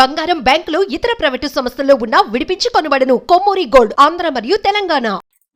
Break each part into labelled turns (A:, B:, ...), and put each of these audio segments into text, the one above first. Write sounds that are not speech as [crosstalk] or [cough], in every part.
A: బంగారం బ్యాంకులు ఇతర ప్రైవేటు సంస్థల్లో ఉన్న విడిపించి కొనబడను. కొమ్మూరి గోల్డ్ ఆంధ్ర మరియు తెలంగాణ.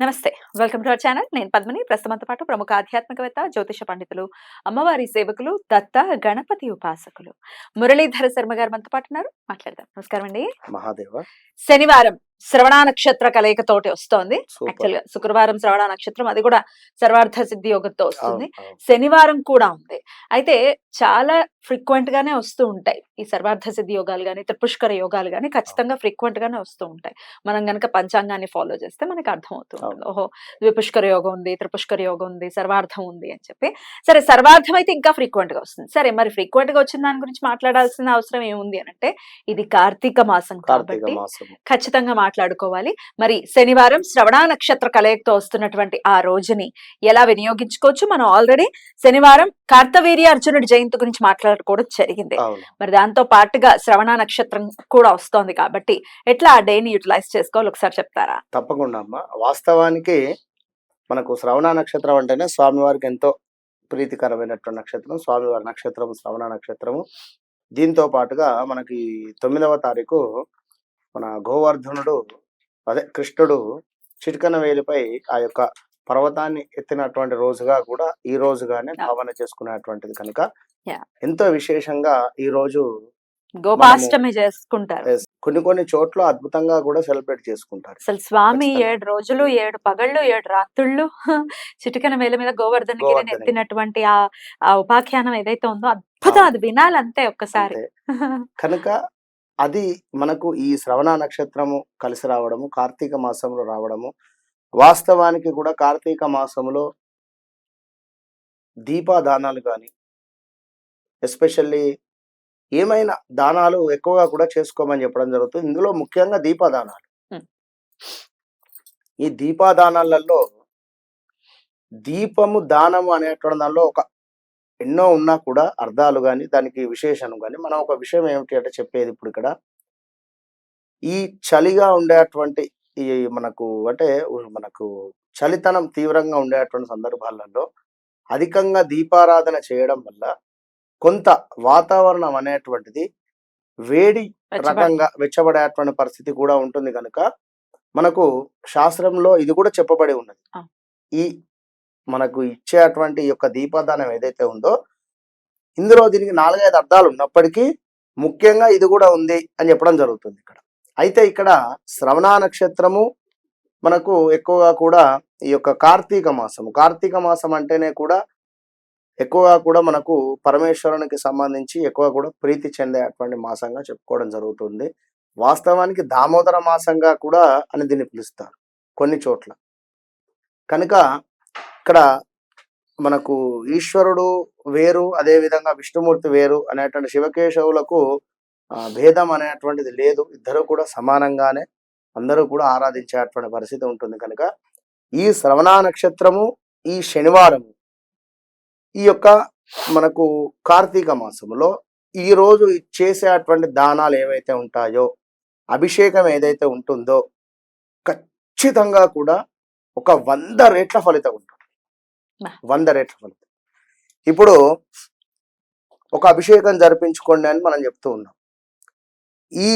B: నమస్తే. వెల్కమ్ టు అవర్ ఛానల్ నేను పద్మని. ప్రస్తుతంతో పాటు ప్రముఖ ఆధ్యాత్మికవేత్త జ్యోతిష పండితులు అమ్మవారి సేవకులు దత్త గణపతి ఉపాసకులు. మురళీధర శర్మ గారు మనతో పాటు ఉన్నారు. మాట్లాడదాం. నమస్కారం అండి.
C: మహాదేవ.
B: శనివారం శ్రవణ నక్షత్ర కలయికతోటి వస్తోంది.
C: సూపర్.
B: యాక్చువల్గా శుక్రవారం శ్రవణ నక్షత్రం అది కూడా సర్వార్థ సిద్ధి యోగంతో వస్తుంది. శనివారం కూడా ఉంది. అయితే చాలా ఫ్రీక్వెంట్ గానే వస్తూ ఉంటాయి. ఈ సర్వార్థ సిద్ధి యోగాలు కానీ త్రిపుష్కర యోగాలు కానీ ఖచ్చితంగా ఫ్రీక్వెంట్ గానే వస్తూ ఉంటాయి. మనం గనక పంచాంగాన్ని ఫాలో చేస్తే మనకి అర్థమవుతూ ఉంటుంది.
C: అవును.
B: ఓహో ద్విపుష్కర యోగం ఉంది త్రిపుష్కర యోగం ఉంది సర్వార్థం ఉంది అని చెప్పి. సరే సర్వార్థం అయితే ఇంకా ఫ్రీక్వెంట్గా వస్తుంది. సరే మరి ఫ్రీక్వెంట్గా వచ్చిన దాని గురించి మాట్లాడాల్సిన అవసరం ఏముంది అని అంటే ఇది కార్తీక మాసం కాబట్టి ఖచ్చితంగా మాట్లాడుకోవాలి. మరి శనివారం శ్రవణ నక్షత్ర కలయికతో వస్తున్నటువంటి ఆ రోజుని ఎలా వినియోగించుకోవచ్చు? మనం ఆల్రెడీ శనివారం కార్తవీర్య అర్జునుడి జయంతి గురించి మాట్లాడుకోవడం జరిగింది. మరి దాంతో పాటుగా శ్రవణ నక్షత్రం కూడా వస్తోంది కాబట్టి ఎట్లా ఆ డేని యూటిలైజ్ చేసుకోవాలి? ఒకసారి చెప్తారా?
C: తప్పకుండా అమ్మా. వాస్తవానికి మనకు శ్రవణ నక్షత్రం అంటేనే స్వామివారికి ఎంతో ప్రీతికరమైనటువంటి నక్షత్రం. స్వామివారి నక్షత్రం శ్రవణ నక్షత్రము. దీంతో పాటుగా మనకి తొమ్మిదవ తారీఖు మన గోవర్ధనుడు అదే కృష్ణుడు చిటికన వేలిపై ఆ యొక్క పర్వతాన్ని ఎత్తినటువంటి రోజుగా కూడా ఈ రోజుగానే భావన చేసుకునేటువంటిది కనుక. ఎంతో విశేషంగా ఈ రోజు
B: గోపాష్టమి చేసుకుంటారు
C: కొన్ని కొన్ని చోట్ల అద్భుతంగా కూడా సెలబ్రేట్ చేసుకుంటారు
B: అసలు స్వామి. ఏడు రోజులు ఏడు పగళ్ళు ఏడు రాత్రుళ్ళు [laughs] చిటికన వేల మీద గోవర్ధన గిరిని. ఎత్తినటువంటి ఆ ఉపాఖ్యానం ఏదైతే ఉందో అద్భుతం. అది వినాలంతే ఒక్కసారి. [laughs]
C: కనుక అది మనకు ఈ శ్రవణ నక్షత్రము కలిసి రావడము కార్తీక మాసంలో రావడము వాస్తవానికి కూడా కార్తీక మాసంలో దీపాదానాలు కానీ ఎస్పెషల్లీ ఏమైనా దానాలు ఎక్కువగా కూడా చేసుకోమని చెప్పడం జరుగుతుంది ఇందులో ముఖ్యంగా దీపదానాలు. ఈ దీపాదానాలలో దీపము దానము అనేటువంటి దానిలో ఒక ఎన్నో ఉన్నా కూడా అర్థాలు కానీ దానికి విశేషం కానీ మనం ఒక విషయం ఏమిటి అంటే చెప్పేది ఇప్పుడు ఇక్కడ ఈ చలిగా ఉండేటువంటి ఈ మనకు అంటే మనకు చలితనం తీవ్రంగా ఉండేటువంటి సందర్భాలలో అధికంగా దీపారాధన చేయడం వల్ల కొంత వాతావరణం అనేటువంటిది వేడి రకంగా వెచ్చబడేటువంటి పరిస్థితి కూడా ఉంటుంది కనుక మనకు శాస్త్రంలో ఇది కూడా చెప్పబడి ఉన్నది. ఈ మనకు ఇచ్చేటువంటి ఈ యొక్క దీపదానం ఏదైతే ఉందో ఇందులో దీనికి నాలుగైదు అర్థాలు ఉన్నప్పటికీ ముఖ్యంగా ఇది కూడా ఉంది అని చెప్పడం జరుగుతుంది ఇక్కడ. అయితే ఇక్కడ శ్రవణ నక్షత్రము మనకు ఎక్కువగా కూడా ఈ యొక్క కార్తీక మాసము. కార్తీక మాసం అంటేనే కూడా ఎక్కువగా కూడా మనకు పరమేశ్వరునికి సంబంధించి ఎక్కువ కూడా ప్రీతి చెందేటువంటి మాసంగా చెప్పుకోవడం జరుగుతుంది. వాస్తవానికి దామోదర మాసంగా కూడా అని దీన్ని పిలుస్తారు కొన్ని చోట్ల. కనుక ఇక్కడ మనకు ఈశ్వరుడు వేరు అదే విధంగా విష్ణుమూర్తి వేరు అనేటువంటి శివకేశవులకు భేదం అనేటువంటిది లేదు. ఇద్దరు కూడా సమానంగానే అందరూ కూడా ఆరాధించేటువంటి పరిస్థితి ఉంటుంది కనుక. ఈ శ్రవణ నక్షత్రము ఈ శనివారము ఈ యొక్క మనకు కార్తీక మాసములో ఈ రోజు చేసేటువంటి దానాలు ఏవైతే ఉంటాయో అభిషేకం ఏదైతే ఉంటుందో ఖచ్చితంగా కూడా ఒక వంద రేట్ల ఫలితం ఉంటుంది. వంద రేట్ల ఫలితం. ఇప్పుడు ఒక అభిషేకం జరిపించుకోండి అని మనం చెప్తూ ఉన్నాం. ఈ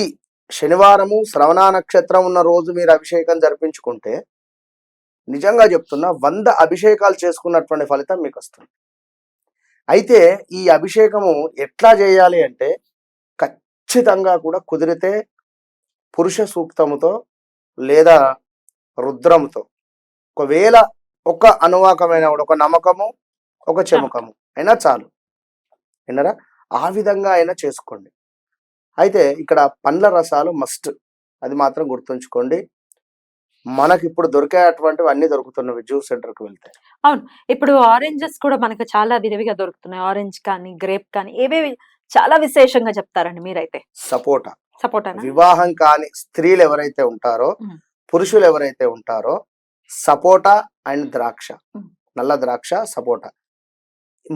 C: శనివారము శ్రవణ నక్షత్రం ఉన్న రోజు మీరు అభిషేకం జరిపించుకుంటే నిజంగా చెప్తున్నా వంద అభిషేకాలు చేసుకున్నటువంటి ఫలితం మీకు వస్తుంది. అయితే ఈ అభిషేకము ఎట్లా చేయాలి అంటే ఖచ్చితంగా కూడా కుదిరితే పురుష సూక్తముతో లేదా రుద్రముతో. ఒకవేళ ఒక అనువాకమైన ఒక నమ్మకము ఒక చెమకము. అయినా చాలు. విన్నరా? ఆ విధంగా అయినా చేసుకోండి. అయితే ఇక్కడ పండ్ల రసాలు మస్ట్ అది మాత్రం గుర్తుంచుకోండి. మనకి ఇప్పుడు దొరికేటువంటివి అన్ని దొరుకుతున్నవి జ్యూస్ సెంటర్కి వెళ్తే.
B: ఇప్పుడు ఆరెంజెస్ కూడా మనకు చాలా విరివిగా దొరుకుతున్నాయి. ఆరెంజ్ కానీ గ్రేప్ కానీ ఏవేవి చాలా విశేషంగా చెప్తారండి మీరైతే.
C: సపోటా.
B: సపోర్ట్
C: వివాహం కాని స్త్రీలు ఎవరైతే ఉంటారో. పురుషులు ఎవరైతే ఉంటారో సపోటా అండ్ ద్రాక్ష. నల్ల ద్రాక్ష సపోటా.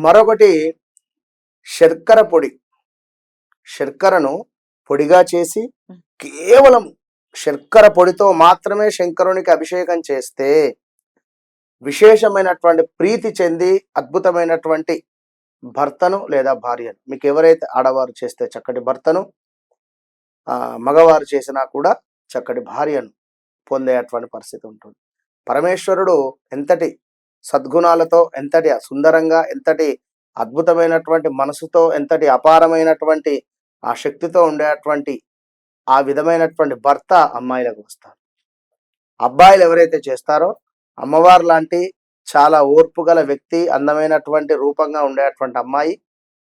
C: మరొకటి శర్కర పొడి. శర్కరను పొడిగా చేసి. కేవలం శర్కర పొడితో మాత్రమే శంకరునికి అభిషేకం చేస్తే విశేషమైనటువంటి ప్రీతి చెంది అద్భుతమైనటువంటి భర్తను లేదా భార్యను. మీకు ఎవరైతే ఆడవారు చేస్తే చక్కటి భర్తను మగవారు చేసినా కూడా చక్కటి భార్యను పొందేటువంటి పరిస్థితి ఉంటుంది. పరమేశ్వరుడు ఎంతటి సద్గుణాలతో ఎంతటి సుందరంగా ఎంతటి అద్భుతమైనటువంటి మనసుతో ఎంతటి అపారమైనటువంటి ఆ శక్తితో ఉండేటువంటి ఆ విధమైనటువంటి భర్త అమ్మాయిలకు వస్తారు అబ్బాయిలు ఎవరైతే చేస్తారో అమ్మవారు లాంటి చాలా ఓర్పు గల వ్యక్తి అందమైనటువంటి రూపంగా ఉండేటువంటి అమ్మాయి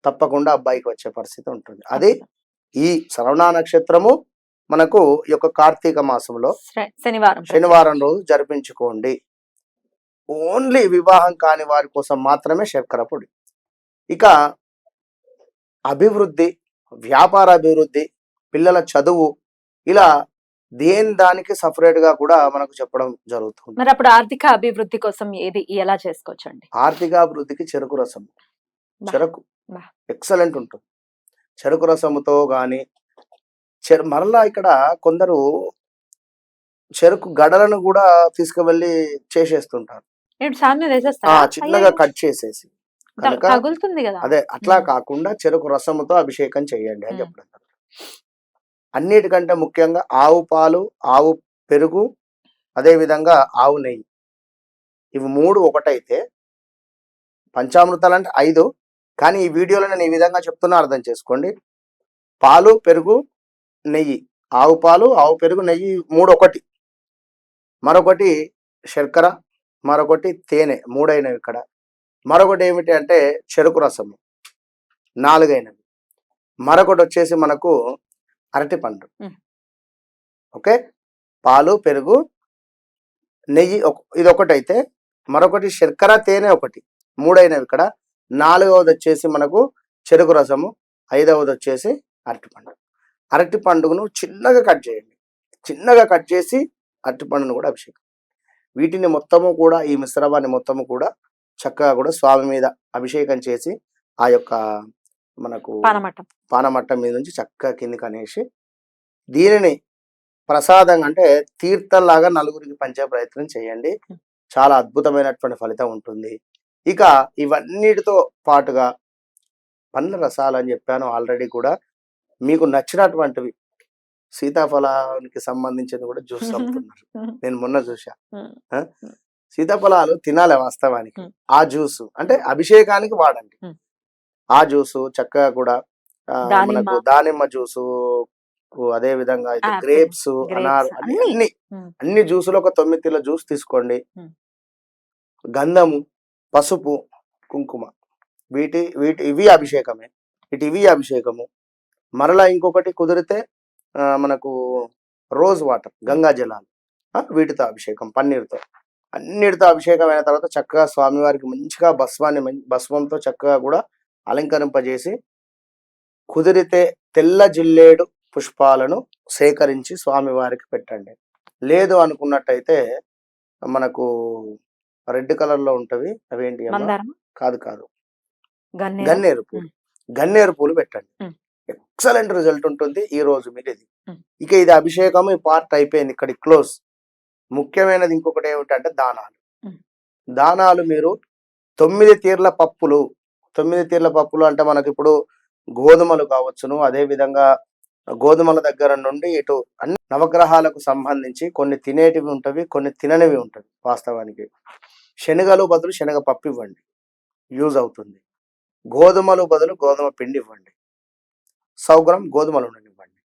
C: తప్పకుండా అబ్బాయికి వచ్చే పరిస్థితి ఉంటుంది. అది ఈ శ్రవణ నక్షత్రము మనకు ఈ యొక్క కార్తీక మాసంలో
B: శనివారం
C: శనివారం రోజు జరిపించుకోండి. ఓన్లీ వివాహం కాని వారి కోసం మాత్రమే శర్కర పొడి. ఇక అభివృద్ధి వ్యాపార అభివృద్ధి పిల్లల చదువు ఇలా దేని దానికి సపరేట్గా కూడా మనకు చెప్పడం జరుగుతుంది.
B: మరి అప్పుడు ఆర్థిక అభివృద్ధి కోసం ఏది ఎలా చేసుకోవచ్చు అండి
C: ఆర్థిక అభివృద్ధికి చెరుకు రసం. చెరకు. ఎక్సలెంట్ ఉంటుంది. చెరుకు రసముతో గాని చెరు మరలా ఇక్కడ కొందరు చెరుకు గడలను కూడా తీసుకువెళ్ళి చేసేస్తుంటారు. ఆ చిన్నగా కట్ చేసేసి.
B: త-
C: కనుక
B: తగులుతుంది కదా.
C: అదే అట్లా. కాకుండా చెరుకు రసముతో అభిషేకం చేయండి అని
B: మ్మ్.
C: చెప్పడం జరుగుతుంది. అన్నిటికంటే ముఖ్యంగా ఆవు పాలు ఆవు పెరుగు అదే విధంగా ఆవు నెయ్యి. ఇవి మూడు ఒకటైతే పంచామృతాలు అంటే ఐదు. కానీ ఈ వీడియోలో నేను ఈ విధంగా చెప్తున్నా అర్థం చేసుకోండి. పాలు పెరుగు నెయ్యి. ఆవు పాలు ఆవు పెరుగు నెయ్యి మూడు ఒకటి మరొకటి శర్కర మరొకటి తేనె మూడైనవి ఇక్కడ. మరొకటి ఏమిటి అంటే చెరుకు రసము నాలుగైనవి. మరొకటి వచ్చేసి మనకు అరటిపండు. ఓకే? పాలు పెరుగు నెయ్యి ఒక- ఇది ఒకటి అయితే మరొకటి శర్కర తేనె ఒకటి మూడైనవి ఇక్కడ. నాలుగవది వచ్చేసి మనకు చెరుకు రసము ఐదవది వచ్చేసి అరటిపండు అరటి పండుగను చిన్నగా కట్ చేయండి. చిన్నగా కట్ చేసి అరటి పండును కూడా అభిషేకం. వీటిని మొత్తము కూడా ఈ మిశ్రమాన్ని మొత్తము కూడా చక్కగా కూడా స్వామి మీద అభిషేకం చేసి ఆ యొక్క మనకు
B: పానమట్టం.
C: పానమట్టం మీద నుంచి చక్కగా కిందికి అనేసి దీనిని ప్రసాదంగా అంటే తీర్థంలాగా నలుగురికి పంచే ప్రయత్నం చేయండి. చాలా అద్భుతమైనటువంటి ఫలితం ఉంటుంది. ఇక ఇవన్నిటితో పాటుగా పండ్ల రసాలు అని చెప్పాను ఆల్రెడీ కూడా. మీకు నచ్చినటువంటివి సీతాఫలానికి సంబంధించింది కూడా జ్యూస్ [laughs] అమ్ముతున్నారు నేను మొన్న చూసా? సీతాఫలాలు తినాలి వాస్తవానికి. ఆ జ్యూస్ అంటే అభిషేకానికి వాడండి. ఆ జ్యూసు చక్కగా కూడా. మనకు దానిమ్మ జ్యూసు అదే విధంగా అయితే గ్రేప్స్ అనార్ అన్ని
B: అన్ని.
C: జ్యూసులు ఒక తొమ్మిది కిలో జ్యూస్ తీసుకోండి. గంధము పసుపు కుంకుమ. వీటి వీటి ఇవి అభిషేకమే. ఇటు ఇవి అభిషేకము. మరలా ఇంకొకటి కుదిరితే ఆ, మనకు రోజ్ వాటర్ గంగా జలాలు వీటితో అభిషేకం పన్నీరుతో. అన్నిటితో అభిషేకం అయిన తర్వాత చక్కగా స్వామివారికి మంచిగా భస్మాన్ని మం- భస్మంతో చక్కగా కూడా అలంకరింపజేసి కుదిరితే తెల్ల జిల్లేడు పుష్పాలను సేకరించి స్వామివారికి పెట్టండి. లేదు అనుకున్నట్టయితే మనకు రెడ్ కలర్లో ఉంటవి అవేంటి కాదు కాదు.
B: గన్నేరు.
C: పూలు. గన్నేరు పూలు పెట్టండి. ఎక్సలెంట్ రిజల్ట్ ఉంటుంది ఈ రోజు మీరు ఇది
B: మ్.
C: ఇక ఇది అభిషేకం ఈ పార్ట్ అయిపోయింది ఇక్కడ క్లోజ్. ముఖ్యమైనది ఇంకొకటి ఏమిటంటే దానాలు. దానాలు మీరు తొమ్మిది తీర్ల పప్పులు తొమ్మిది తీర్ల పప్పులు అంటే మనకి ఇప్పుడు గోధుమలు కావచ్చును. అదే విధంగా గోధుమల దగ్గర నుండి ఇటు అన్ని నవగ్రహాలకు సంబంధించి కొన్ని తినేటివి ఉంటవి కొన్ని తిననివి ఉంటవి వాస్తవానికి. శనగలు బదులు శనగ పప్పు ఇవ్వండి. యూజ్ అవుతుంది. గోధుమలు బదులు గోధుమ పిండి ఇవ్వండి. సౌగ్రం గోధుమలు ఇవ్వండి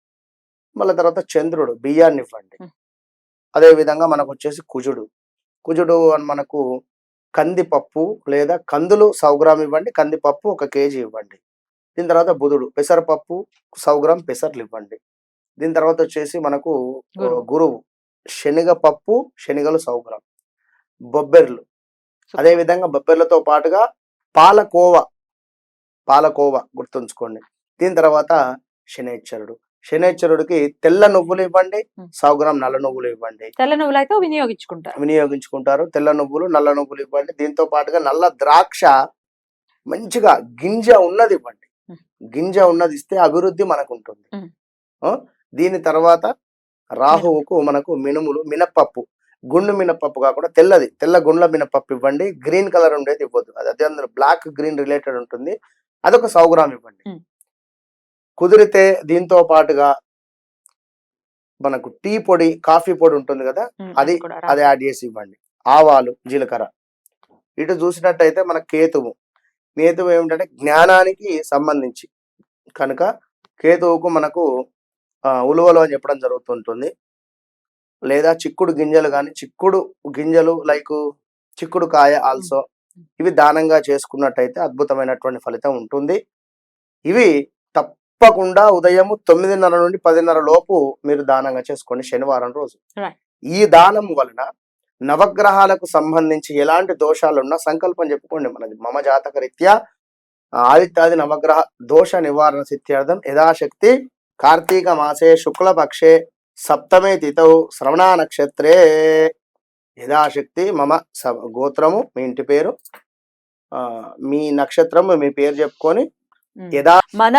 C: మళ్ళీ తర్వాత చంద్రుడు బియ్యాన్ని ఇవ్వండి. అదే విధంగా మనకు వచ్చేసి కుజుడు. కుజుడు అని మనకు కందిపప్పు లేదా కందులు సౌగ్రామ్ ఇవ్వండి కందిపప్పు ఒక కేజీ ఇవ్వండి. దీని తర్వాత బుధుడు పెసరపప్పు సౌగ్రామ్ పెసర్లు ఇవ్వండి దీని తర్వాత వచ్చేసి మనకు
B: గురువు.
C: గురువు శనగపప్పు శనగలు సౌగ్రామ్ బొబ్బెర్లు. అదే విధంగా బొబ్బెర్లతో పాటుగా పాలకోవ. పాలకోవ గుర్తుంచుకోండి. దీని తర్వాత శనేశ్వరుడు. శనేశ్వరుడికి తెల్ల నువ్వులు ఇవ్వండి. సౌగ్రామ్ నల్ల నువ్వులు ఇవ్వండి.
B: తెల్ల నువ్వులు అయితే వినియోగించుకుంటారు.
C: వినియోగించుకుంటారు. తెల్ల నువ్వులు నల్ల నువ్వులు ఇవ్వండి. దీంతో పాటుగా నల్ల ద్రాక్ష మంచిగా గింజ ఉన్నది ఇవ్వండి. గింజ ఉన్నది ఇస్తే అభివృద్ధి మనకు ఉంటుంది? దీని తర్వాత రాహువుకు మనకు మినుములు మినప్పప్పు. గుండు మినప్పప్పు కాకుండా తెల్లది. తెల్ల గుండ్ల మినప్పప్పు ఇవ్వండి. గ్రీన్ కలర్ ఉండేది ఇవ్వద్దు అది అదే అందులో బ్లాక్ గ్రీన్ రిలేటెడ్ ఉంటుంది. అదొక సౌ గ్రామ్ ఇవ్వండి. కుదిరితే దీంతో పాటుగా మనకు టీ పొడి కాఫీ పొడి ఉంటుంది కదా అది అది యాడ్ చేసి ఇవ్వండి. ఆవాలు జీలకర్ర. ఇటు చూసినట్టయితే మన కేతువు. కేతువు ఏమిటంటే జ్ఞానానికి సంబంధించి. కనుక కేతువుకు మనకు ఉలువలు అని చెప్పడం జరుగుతుంటుంది. లేదా చిక్కుడు గింజలు కానీ చిక్కుడు గింజలు లైక్ చిక్కుడు కాయ ఆల్సో ఇవి దానంగా చేసుకున్నట్టయితే అద్భుతమైనటువంటి ఫలితం ఉంటుంది. ఇవి తప్పకుండా ఉదయం తొమ్మిదిన్నర నుండి పదిన్నర లోపు మీరు దానంగా చేసుకోండి శనివారం రోజు. ఈ దానం వలన నవగ్రహాలకు సంబంధించి ఎలాంటి దోషాలున్నా సంకల్పం చెప్పుకోండి మనది. మమ జాతక రీత్యా ఆదిత్యాది నవగ్రహ దోష నివారణ సిద్ధ్యార్థం యథాశక్తి కార్తీక మాసే శుక్లపక్షే సప్తమే తిథౌ శ్రవణ నక్షత్రే యథాశక్తి మమ గోత్రము మీ ఇంటి పేరు. ఆ, మీ నక్షత్రం మీ పేరు చెప్పుకొని
B: మన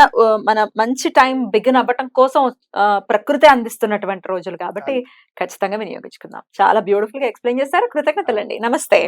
B: మన మంచి టైం బిగిన్ అవ్వటం కోసం ప్రకృతి అందిస్తున్నటువంటి రోజులు కాబట్టి ఖచ్చితంగా వినియోగించుకుందాం. చాలా బ్యూటిఫుల్గా ఎక్స్ప్లెయిన్ చేశారు. కృతజ్ఞతలండి. నమస్తే.